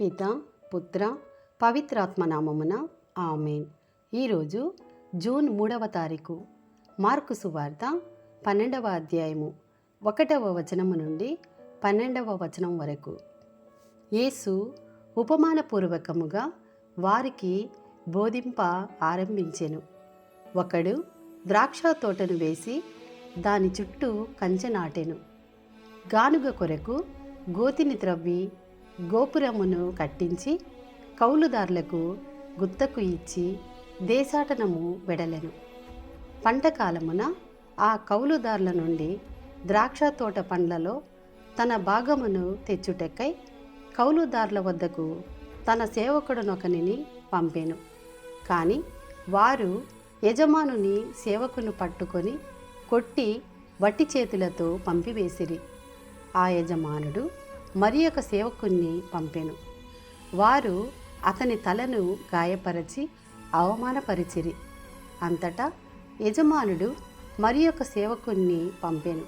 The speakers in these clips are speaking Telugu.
పిత పుత్ర పవిత్రాత్మనామమున ఆమెన్. ఈరోజు జూన్ మూడవ తారీఖు మార్కు సువార్త పన్నెండవ అధ్యాయము ఒకటవ వచనము నుండి పన్నెండవ వచనం వరకు. యేసు ఉపమానపూర్వకముగా వారికి బోధింప ఆరంభించెను. ఒకడు ద్రాక్ష తోటను వేసి దాని చుట్టూ కంచె నాటెను. గానుగ కొరకు గోతిని త్రవ్వి గోపురమును కట్టించి కౌలుదారులకు గుత్తకు ఇచ్చి దేశాటనము వెడలెను. పంటకాలమున ఆ కౌలుదారుల నుండి ద్రాక్ష తోట పండ్లలో తన భాగమును తెచ్చుటెక్కై కౌలుదారుల వద్దకు తన సేవకుడునొకనిని పంపెను. కానీ వారు యజమానుని సేవకును పట్టుకొని కొట్టి వట్టి చేతులతో పంపివేసిరి. ఆ యజమానుడు మరి ఒక సేవకుణ్ణి పంపెను. వారు అతని తలను గాయపరచి అవమానపరిచిరి. అంతటా యజమానుడు మరి ఒక సేవకుణ్ణి పంపెను.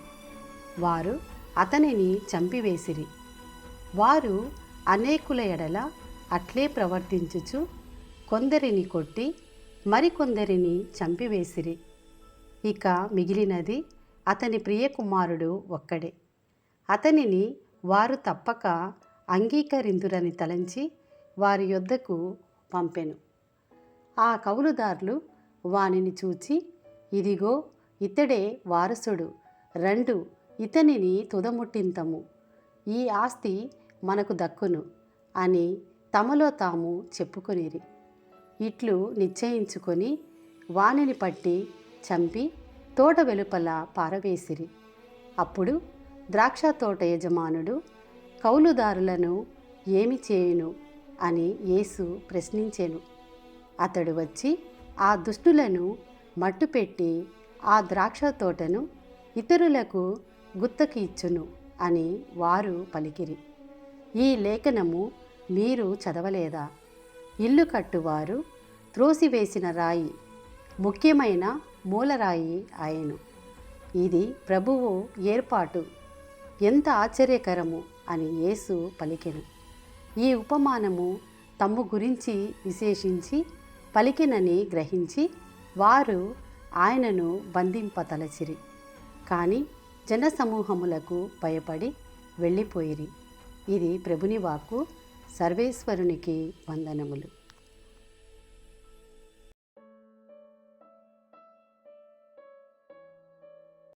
వారు అతనిని చంపివేసిరి. వారు అనేకుల ఎడల అట్లే ప్రవర్తించుచు కొందరిని కొట్టి మరికొందరిని చంపివేసిరి. ఇక మిగిలినది అతని ప్రియకుమారుడు ఒక్కడే. అతనిని వారు తప్పక అంగీకరిందురని తలంచి వారి యొద్దకు పంపెను. ఆ కౌలుదారులు వానిని చూచి ఇదిగో ఇతడే వారసుడు. రెండు ఇతనిని తుదముట్టింతము. ఈ ఆస్తి మనకు దక్కును అని తమలో తాము చెప్పుకొనిరి. ఇట్లు నిశ్చయించుకొని వానిని పట్టి చంపి తోట వెలుపల పారవేసిరి. అప్పుడు ద్రాక్ష తోట యజమానుడు కౌలుదారులను ఏమి చేయును? అని యేసు ప్రశ్నించెను. అతడు వచ్చి ఆ దుష్టులను మట్టుపెట్టి ఆ ద్రాక్ష తోటను ఇతరులకు గుత్తకి ఇచ్చును అని వారు పలికిరి. ఈ లేఖనము మీరు చదవలేదా? ఇల్లు కట్టువారు త్రోసివేసిన రాయి ముఖ్యమైన మూలరాయి ఆయను ఇది ప్రభువు ఏర్పాటు. ఎంత ఆశ్చర్యకరము అని యేసు పలికెను. ఈ ఉపమానము తమ్ము గురించి విశేషించి పలికినని గ్రహించి వారు ఆయనను బంధింపతలచిరి. కానీ జనసమూహములకు భయపడి వెళ్ళిపోయిరి. ఇది ప్రభుని వాక్కు సర్వేశ్వరునికి వందనములు.